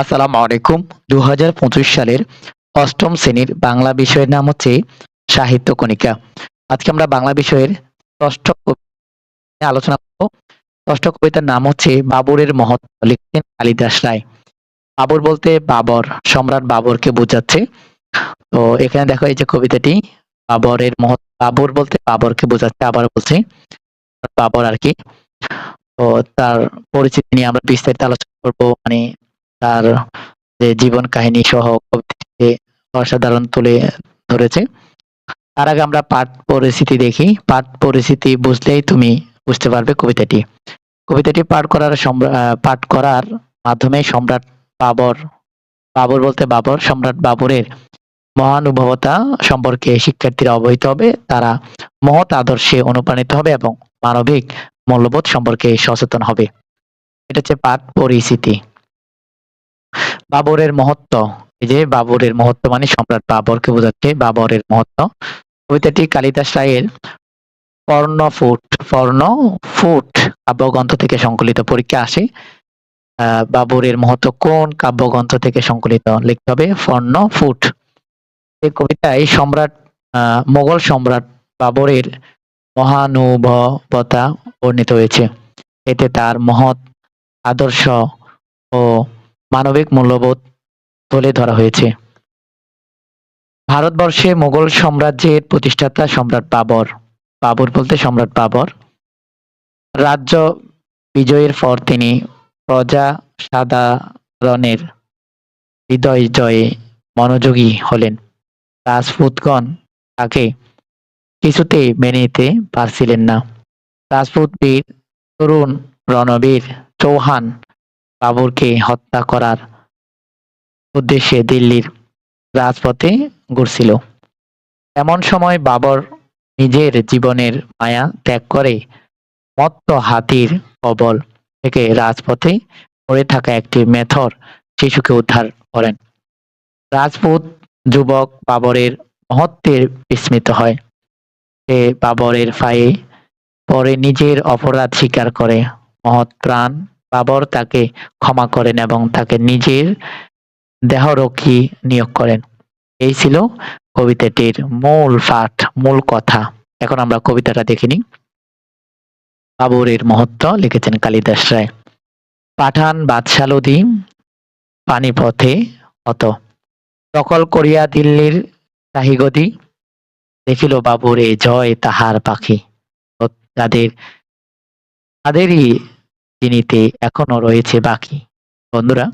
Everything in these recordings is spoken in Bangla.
আসসালামু আলাইকুম। দু হাজার পঁচিশ সালের অষ্টম শ্রেণির বাংলা বিষয়ের নাম হচ্ছে সাহিত্য কণিকা। আজকে আমরা বাংলা বিষয়ের ষষ্ঠ আলোচনা করব। ষষ্ঠ কবিতার নাম হচ্ছে বাবরের মহত্ব লিখতেন কালিদাস রায়। বাবর বলতে বাবর, সম্রাট বাবরকে বোঝাচ্ছে। তো এখানে দেখো এই যে কবিতাটি, বাবরের মহৎ, বাবর বলতে বাবরকে বোঝাচ্ছে আবার বলছি, বাবর আর কি। তো তার পরিচিতি নিয়ে আমরা বিস্তারিত আলোচনা করব। মানে তার যে জীবন কাহিনী সহ কবিতাটিতে অসাধারণ তুলে ধরেছে। তার আগে আমরা পাঠ পরিস্থিতি দেখি। পাঠ পরিস্থিতি বুঝলেই তুমি বুঝতে পারবে কবিতাটি। কবিতাটি পাঠ করার পাঠ করার মাধ্যমে সম্রাট বাবর বাবর বলতে বাবর, সম্রাট বাবরের মহানুভবতা সম্পর্কে শিক্ষার্থীরা অবহিত হবে। তারা মহৎ আদর্শে অনুপ্রাণিত হবে এবং মানবিক মূল্যবোধ সম্পর্কে সচেতন হবে। এটা হচ্ছে পাঠ পরিস্থিতি। বাবরের মহত্ব। এই যে বাবরের মহত্ব মানে সম্রাট বাবরকে বোঝাচ্ছে, বাবরের মহত্ব। কবিতাটি কালিদাস রায়ের পর্ণ ফুট কাব্যগ্রন্থ থেকে সংকলিত। পরীক্ষা আসে বাবরের মহত্ব কোন কাব্যগ্রন্থ থেকে সংকলিত? লিখতে হবে পর্ণ ফুট এই কবিতায় সম্রাট মোগল সম্রাট বাবরের মহানুভবতা বর্ণিত হয়েছে। এতে তার মহৎ আদর্শ ও মানবিক মূল্যবোধ তুলে ধরা হয়েছে। ভারতবর্ষে মুঘল সাম্রাজ্যের প্রতিষ্ঠাতা সম্রাট বাবর। বাবর বলতে সম্রাট বাবর। রাজ্য বিজয়ের পর তিনি প্রজা সাধারণের হৃদয় জয়ে মনোযোগী হলেন। রাজপুতগণ তাকে কিছুতে মেনে নিতে পারছিলেন না। রাজপুত বীর তরুণ রণবীর চৌহান বাবরকে হত্যা করার উদ্দেশ্যে দিল্লির রাজপথে ঘুরছিল। এমন সময় বাবর নিজের জীবনের মায়া ত্যাগ করে মত্ত হাতির কবল থেকে রাজপথে পড়ে থাকা একটি মেথর শিশুকে উদ্ধার করেন। রাজপুত যুবক বাবরের মহত্বের বিস্মিত হয়। সে বাবরের পায়ে পরে নিজের অপরাধ স্বীকার করে। মহৎ প্রাণ বাবর তাকে ক্ষমা করেন এবং তাকে নিজের দেহরক্ষী নিয়োগ করেন। এই ছিল কবিতাটির মূল পাঠ, মূল কথা। এখন আমরা কবিতাটা দেখিনি বাবরের মহত্ব লিখেছেন কালিদাস রায়। পাঠান বাদশালদি পানিপথে অত দখল করিয়া দিল্লির শাহিগদি দেখিল বাবুরে জয় তাহার পাখি। তাদের, তাদেরই চিনিতে এখনও রয়েছে বাকি। বন্ধুরা,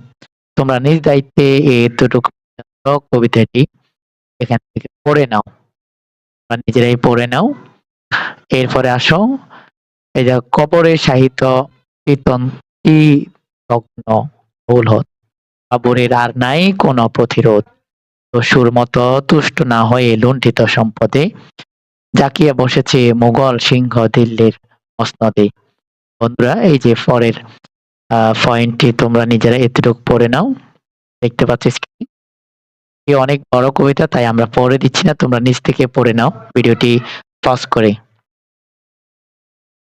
তোমরা নিজ দায়িত্বে এতটুকু কবিতাটি এখান থেকে পড়ে নাও। নিজেরাই পড়ে নাও। এরপরে আসো। এই যে কবরের সাহিত্য কীর্তন তগ্ন ভুল হত। বাবুরের আর নাই কোনো প্রতিরোধ। পশুর মতো তুষ্ট না হয়ে লুণ্ঠিত সম্পদে জাকিয়ে বসেছে মুঘল সিংহ দিল্লির মসনদে। বন্ধুরা এই যে পরের পয়েন্টটি তোমরা নিজেরা এতটুকু পড়ে নাও। দেখতে পাচ্ছ screen এ। এ অনেক বড় কবিতা তাই আমরা পড়ে দিচ্ছি না তোমরা নিজ থেকে পড়ে নাও ভিডিওটি পজ করে।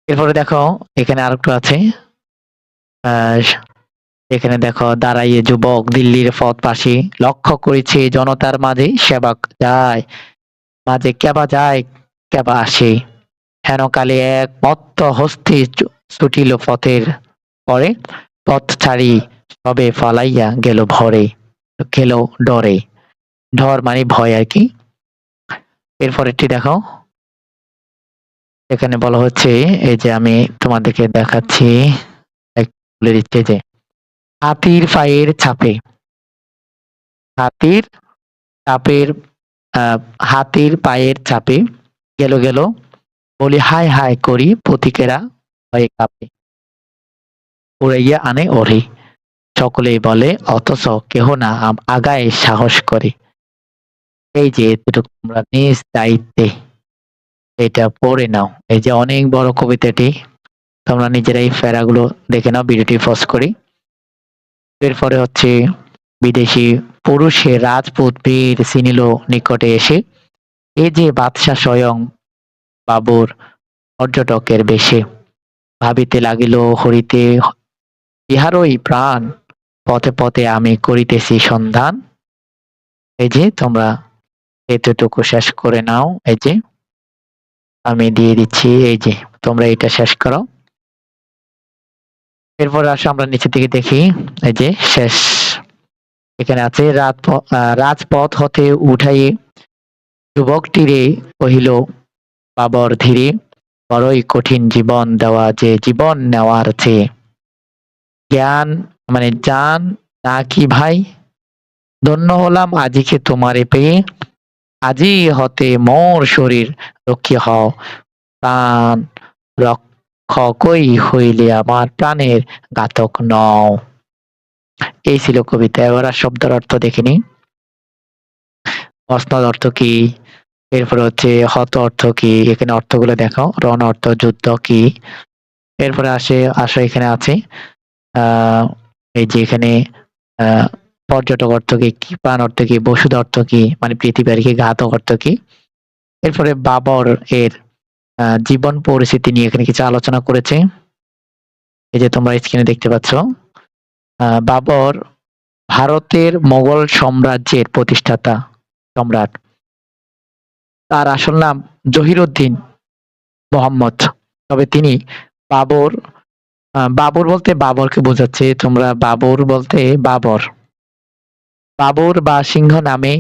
এরপরে দেখো এখানে আরেকটু আছে। আহ, এখানে দেখো দাঁড়াইয়ে যুবক দিল্লির পথ পাশে লক্ষ্য করেছে জনতার মাঝে সেবক যায় মাঝে কেবা যায় কেবা আসে। হেনকালে এক মত্ত হস্তি ছুটিল পথের পরে, পথ ছাড়ি সবে ফলাইয়া গেল ভরে, গেল ডরে। ঢর মানে ভয় আর কি। এরপরেরটি দেখাও। এখানে বলা হচ্ছে, এই যে আমি তোমাদেরকে দেখাচ্ছি বলে দিচ্ছে যে, হাতির পায়ের ছাপে হাতির চাপের হাতির পায়ের চাপে গেল গেল। বলি হাই হাই করি পথিকেরা ভয়ে কাঁপে। উড়াইয়া আনে ওরে সকলেই বলে, অথচ কেহ না আগায় সাহস করে। এই যে এতটুকু তোমরা নিজ দায়িত্বে এটা পড়ে নাও। এই যে অনেক বড় কবিতাটি, তোমরা নিজেরাই প্যারাগুলো দেখে নাও, ভিডিওটি পজ করি। এরপরে হচ্ছে বিদেশি পুরুষে রাজপুত বীর চিনিল নিকটে এসে এ যে বাদশাহ স্বয়ং বাবুর পর্যটকের বেশে ভাবিতে লাগিল, হরিতে, ইহারই প্রাণ। পথে পথে আমি করিতেছি সন্ধান। এই যে, তোমরা এতটুকু শেষ করে নাও, এই যে। আমি দিয়ে দিচ্ছি, এই যে, তোমরা এটা শেষ করো। এরপর আসো আমরা নিচের দিকে দেখি, এই যে, শেষ। এখানে আছে, রাত রাজপথ হতে উঠাই যুবকটিরে কহিল, বাবর ধীরে। বড়ই কঠিন জীবন দেওয়া, যে জীবন নেওয়ার চেয়ে। জ্ঞান মানে জান, না কি ভাই? ধন্য হলাম আজিকে তোমারে পেয়ে। আজি হতে মোর শরীর রক্ষী হও। প্রাণ রক্ষকই হইলে আমার প্রাণের ঘাতক নও। এই ছিল কবিতা। এবার শব্দের অর্থ দেখিনি। মসনদ অর্থ কি? এরপর হচ্ছে হত অর্থ কি? এখানে অর্থগুলো দেখো রণ অর্থ, যুদ্ধ কি? এরপরে আসে, আসো এখানে আছে এই যে এখানে পর্যটক অর্থ কি? কি কৃপান অর্থ কি? বসুদ অর্থ কি? মানে পৃথিবী আর কি, ঘাতক অর্থ কি? এরপরে বাবর এর জীবন পরিস্থিতি নিয়ে এখানে কিছু আলোচনা করেছে। এই যে তোমরা স্ক্রিনে দেখতে পাচ্ছ বাবর ভারতের মোগল সাম্রাজ্যের প্রতিষ্ঠাতা সম্রাট। তার আসল নাম জহিরুদ্দিন মোহাম্মদ। তবে তিনি বাবর বাবর বলতে বাবরকে বোঝাচ্ছে, তোমরা বাবর বলতে বাবর। বাবর বা সিংহ নামে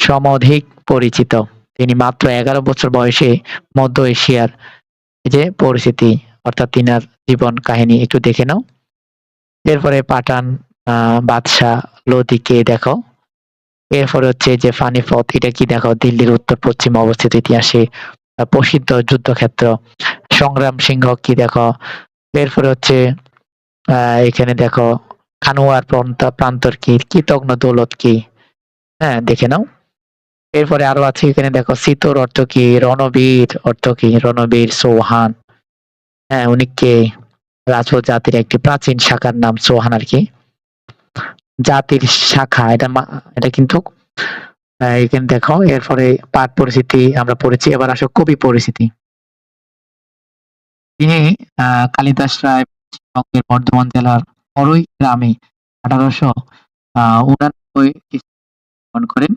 সমধিক পরিচিত। তিনি মাত্র এগারো বছর বয়সে মধ্য এশিয়ার যে পরিস্থিতি অর্থাৎ তিনার জীবন কাহিনী একটু দেখে নাও। এরপরে পাঠান বাদশাহ লোদিকে দেখো। এরপরে হচ্ছে যে ফানিপথ এটা কি দেখো দিল্লির উত্তর পশ্চিম অবস্থিত ইতিহাসে প্রসিদ্ধ যুদ্ধক্ষেত্র। সংগ্রাম সিংহ কি দেখো? এরপরে হচ্ছে এখানে দেখো, খানোয়ার প্রান্ত- প্রান্তর কি? কৃতজ্ঞ দৌলত কি? হ্যাঁ দেখে নাও। এরপরে আরও আছে, এখানে দেখো, সিতর অর্থ কি? রণবীর অর্থ কি? রণবীর চৌহান। হ্যাঁ উনি কে? রাজপুত জাতির একটি প্রাচীন শাখার নাম চৌহান আর কি। জাতির শাখা এটা এটা কিন্তু এখানে দেখো এরপরে পাঠ পরিস্থিতি আমরা পড়েছি এবার আসো কবি পরিস্থিতি। তিনি আহ, কালিদাস রায় পশ্চিমবঙ্গের বর্ধমান জেলার বড়ই গ্রামে আঠারোশো আহ উনানব্বই করেন।